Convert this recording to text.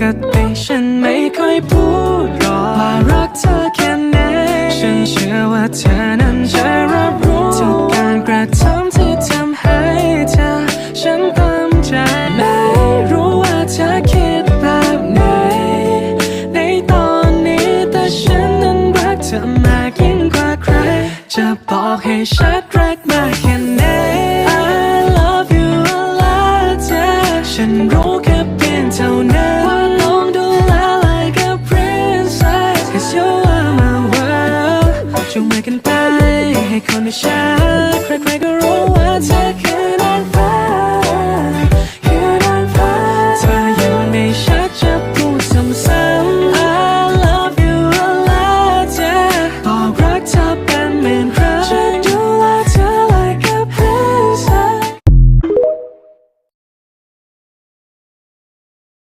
กติฉันไม่ค่อยพูดหรอกว่ารักเธอแค่ไหนฉันเชื่อว่าเธอนั้นจะรับรู้ทุกการกระทำที่ทำให้เธอฉันตามใจไม่รู้ว่าเธอคิดแบบไหนในตอนนี้แต่ฉันนั้นรักเธอมากยิ่งกว่าใคร จะบอกให้ชัดรักมากแค่ไหน I love you a lot ฉันรู้แค่ Take on the shell, crack.